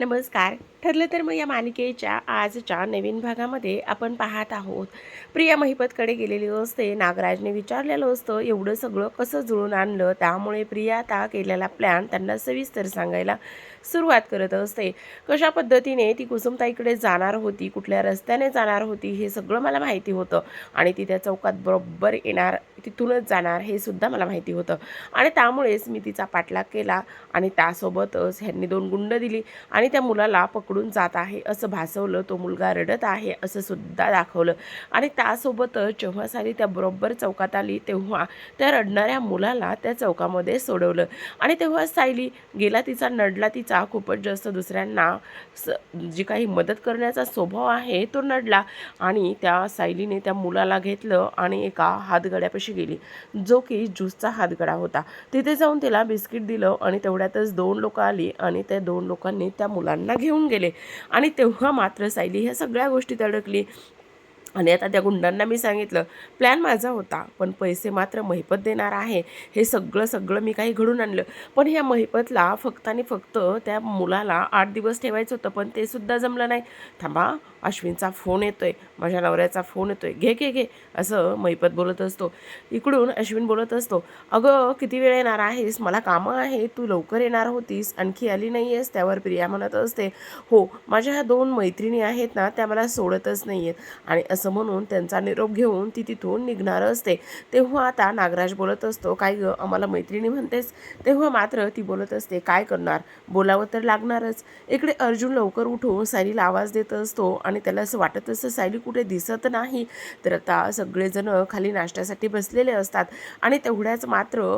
नमस्कार. ठरलं तर मग या मालिकेच्या आजच्या नवीन भागामध्ये आपण पाहत आहोत. प्रिया महिपतकडे गेलेली असते नागराजने विचारलेलं असतं एवढं सगळं कसं जुळून आणलं? त्यामुळे प्रिया आता केलेला प्लॅन त्यांना सविस्तर सांगायला सुरुवात करत असते. कशा पद्धतीने ती कुसुमताईकडे जाणार होती कुठल्या रस्त्याने जाणार होती हे सगळं मला माहिती होतं. आणि ती त्या चौकात बरोबर येणार तिथूनच जाणार हे सुद्धा मला माहिती होतं. आणि त्यामुळेच मी तिचा पाठलाग केला आणि त्यासोबतच ह्यांनी दोन गुंड दिली. आणि त्या मुलाला पकडून जात आहे. असं भासवलं तो मुलगा रडत आहे असं सुद्धा दाखवलं. आणि त्यासोबतच जेव्हा साली त्या बरोबर चौकात आली तेव्हा त्या रडणाऱ्या मुलाला त्या चौकामध्ये सोडवलं. आणि तेव्हा सायली गेला तिचा नडला तिचा खूपच जास्त दुसऱ्यांना स जी काही मदत करण्याचा स्वभाव आहे तो नडला आणि त्या सायलीने त्या मुलाला घेतलं आणि एका हातगड्यापाशी गेली. जो की ज्यूसचा हातगडा होता. तिथे जाऊन तिला बिस्किट दिलं आणि तेवढ्यातच दोन लोक आली आणि त्या दोन लोकांनी त्या मुलांना घेऊन गेले. आणि तेव्हा मात्र सायली ह्या सगळ्या गोष्टीत अडकली आणि आता त्या गुंडांना मी सांगितलं प्लॅन माझा होता पण पैसे मात्र महिपत देणार आहे. हे सगळं सगळं मी काही घडून आणलं. पण ह्या महिपतला फक्त आणि फक्त त्या मुलाला आठ दिवस ठेवायचं होतं पण ते सुद्धा जमलं नाही. थांबा अश्विनचा फोन येतो आहे माझ्या नवऱ्याचा फोन येतो आहे घे घे घे असं मैपत बोलत असतो. इकडून अश्विन बोलत असतो अगं किती वेळ येणार आहेस? मला कामं आहे तू लवकर येणार होतीस. आणखी आली नाही आहेस त्यावर प्रिया म्हणत असते हो माझ्या ह्या दोन मैत्रिणी आहेत ना त्या मला सोडतच नाही आहेत आणि असं म्हणून त्यांचा निरोप घेऊन ती तिथून निघणार असते. तेव्हा आता नागराज बोलत असतो काय गं आम्हाला मैत्रिणी म्हणतेस? तेव्हा मात्र ती बोलत असते काय करणार? बोलावं तर लागणारच. इकडे अर्जुन लवकर उठून सारीला आवाज देत असतो आणि त्याला असं वाटत असतं सायली कुठे दिसत नाही. तर आता सगळेजण खाली नाश्त्यासाठी बसलेले असतात आणि तेवढ्याच मात्र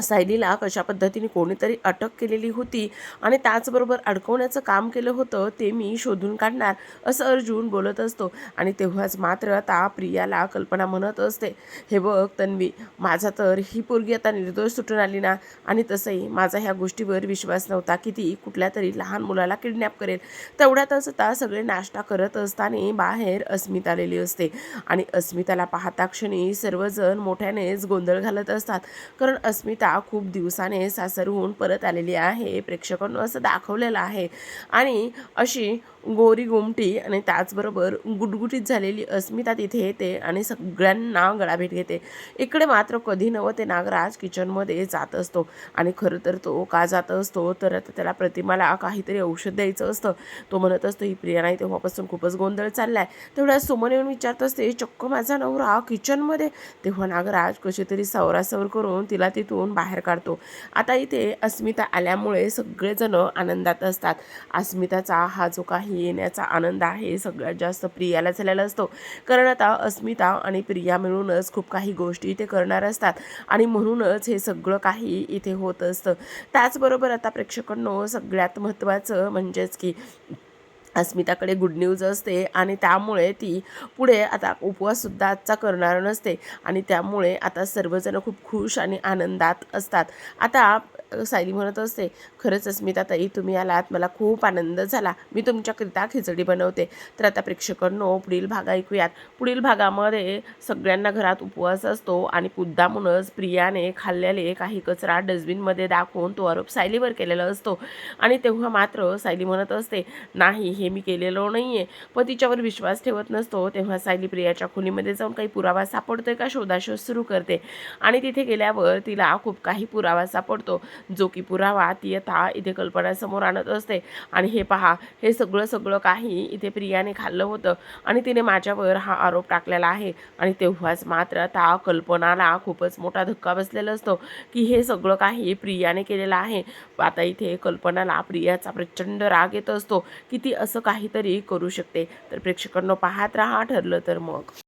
सायलीला कशा पद्धतीने कोणीतरी अटक केलेली होती आणि त्याचबरोबर अडकवण्याचं काम केलं होतं ते मी शोधून काढणार असं अर्जुन बोलत असतो. आणि तेव्हाच मात्र आता प्रियाला कल्पना म्हणत असते. हे बघ तन्वी माझा तर ही पोरगी आता निर्दोष सुटून आली ना. आणि तसंही माझा ह्या गोष्टीवर विश्वास नव्हता की ती कुठल्या तरी लहान मुलाला किडनॅप करेल. तेवढ्यातच आता सगळे नाश्ता करत असताना बाहेर अस्मिता आलेली असते. आणि अस्मिताला पाहता क्षणी सर्वजण मोठ्यानेच गोंधळ घालत असतात. कारण अस्मिता खूप दिवसाने सासरहून परत आलेली आहे? प्रेक्षकांना असं दाखवलेलं आहे. आणि अशी गोरी गोमटी आणि त्याचबरोबर गुटगुटीत झालेली अस्मिता तिथे येते आणि सगळ्यांना गळाभेट घेते. इकडे मात्र कधी नवं ते नागराज किचनमध्ये जात असतो आणि खरं तर तो का जात असतो? तर आता त्याला प्रतिमाला काहीतरी औषध द्यायचं असतं. तो म्हणत असतो ही प्रिया नाही तेव्हापासून खूपच गोंधळ चाललाय. तेवढ्या सुमन येऊन विचारत असते चक्क माझा नवरा किचनमध्ये? तेव्हा नागराज कशी तरी सवरासवर करून तिला तिथून बाहेर काढतो. आता इथे अस्मिता आल्यामुळे सगळेजण आनंदात असतात. अस्मिताचा हा जो काही येण्याचा आनंद आहे. सगळ्यात जास्त प्रियाला झालेला असतो. कारण आता अस्मिता आणि प्रिया मिळूनच खूप काही गोष्टी इथे करणार असतात. आणि म्हणूनच हे सगळं काही इथे होत असतं. त्याचबरोबर आता प्रेक्षकांनो सगळ्यात महत्त्वाचं म्हणजेच की अस्मिताकडे गुड न्यूज असते आणि त्यामुळे ती पुढे आता उपवाससुद्धा आजचा करणार नसते. आणि त्यामुळे आता सर्वजण खूप खुश आणि आनंदात असतात. आता सायली म्हणत असते खरंच अस्मिता ताई तुम्ही आलात मला खूप आनंद झाला. मी तुमच्याकरिता खिचडी बनवते. तर आता प्रेक्षकांनो पुढील भाग ऐकूयात. पुढील भागामध्ये सगळ्यांना घरात उपवास असतो आणि मुद्दामूनच प्रियाने खाल्लेले काही कचरा डस्टबिनमध्ये दाखवून तो आरोप सायलीवर केलेला असतो. आणि तेव्हा मात्र सायली म्हणत असते नाही हे मी केलेलं नाही आहे पण तिच्यावर विश्वास ठेवत नसतो. तेव्हा सायली प्रियाच्या खोलीमध्ये जाऊन काही पुरावा सापडतोय का शोधाशोध सुरू करते. आणि तिथे गेल्यावर तिला खूप काही पुरावा सापडतो. जो की पुरावा ती यथा इथे कल्पनासमोर आणत असते. आणि हे पहा हे सगळं सगळं काही इथे प्रियाने खाल्लं होतं आणि तिने माझ्यावर हा आरोप टाकलेला आहे. आणि तेव्हाच मात्र आता कल्पनाला खूपच मोठा धक्का बसलेला असतो की हे सगळं काही प्रियाने केलेलं आहे. आता इथे कल्पनाला प्रियाचा प्रचंड राग येत असतो की ती असं काहीतरी करू शकते. तर प्रेक्षकांना पाहत राहा ठरलं तर मग.